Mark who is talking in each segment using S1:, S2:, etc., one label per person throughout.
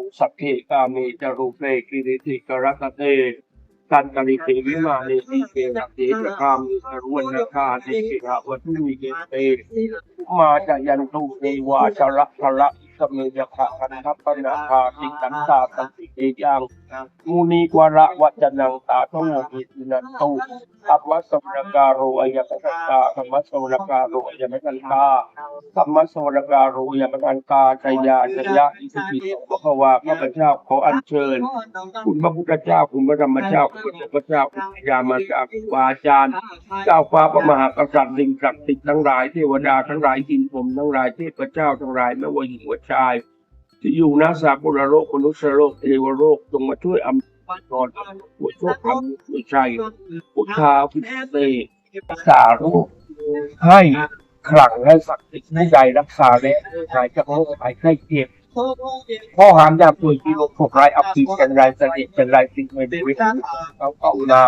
S1: ุสัพเพกามีจารุเปกิริติกรัตเตกันกริเทวิมาเนติเกนะเตจคามิอรุณคาเนตกิระวัตุมิเกเตมาจะยันตุเนวาชระชระสมิยะขะคันทัปปนาคาติกันตาตันติ เกยังมุนีกวระวัจนังตาโตอิตินันตุธรรมสวรการโรอายกันตาธรรมสวรการโรอายกันตาธรรมสวรการโรอายกันตาชยาชยะอิสิปิภควาข้าพเจ้าขออัญเชิญ คุณพระพุทธเจ้าคุณพระธรรมเจ้าคุณพระเจ้าคุณพระยามาจากครูบาจารย์ เจ้าฟ้าพระมหากษัตริย์สิ่งศักดิ์สิทธิ์ทั้งหลายเทวดาทั้งหลายจินผมทั้งหลายเทพเจ้าทั้งหลายไม่ว่าหญิงว่าชาย ที่อยู่ณสากลโลกมนุษยโลกเทวโลกจงมาช่วยอำนวยพรช่วยโชคธรรมช่วยชัยพุทธาพุทธเตรักษาโรคให้ขลังให้ศักดิ์สิทธิ์ให้ใจรักษาและหายจากโรคภัยไข้เจ็บพ่อหามยามป่วยที่โรคโรคร้ายอับปีเป็นไรสนิทเป็นไรสิ่งไม่ดีเขาเก้านา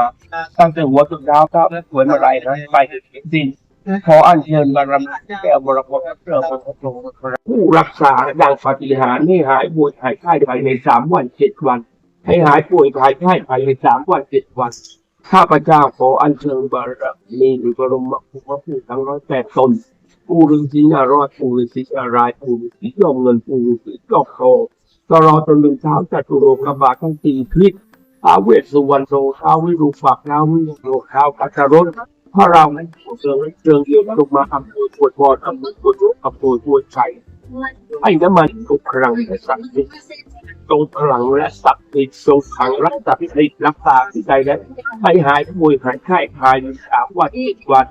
S1: ตั้งแต่หัวจนเท้าก้าวและสวยมาไรนะไปถึงสิ้น ขออัญเชิญบารมีแก้วมรกตเพื่อพระพุทธองค์ผู้รักษาดังปาฏิหารย์ให้หายป่วยหายไข้ภายในสามวันเจ็ดวัน ให้หายป่วยหายไข้ภายในสามวันเจ็ดวันข้าพเจ้าขออัญเชิญบารมีหรือบรมครูพระผู้ทั้งร้อยแปดตนปู่ฤาษีนารอดปู่ฤาษีอารายปู่ฤาษียอมเงินปู่ฤาษียอมทองตลอดจนถึงเท้าจตุโลกบาลทั้งสี่คลิกท้าเวสสุวรรณโสท้าวิรูปักษ์ท้าวิโรท้าวกัจจร ถพราะเราไม่เสืองเชิงเกี่ยวลงมาทำปวดบอดทำนวยปวดอำนวยปวดใจไอ้น้ำมันทุกพลังและศักดิ์สิทธิ์ทรงพลังและศักดิ์สิทธิ์ทรงขังรักษาพิษรักษาที่ใจและให้หายป่วยหายไข้ภายในสามวันเจ็ดวัน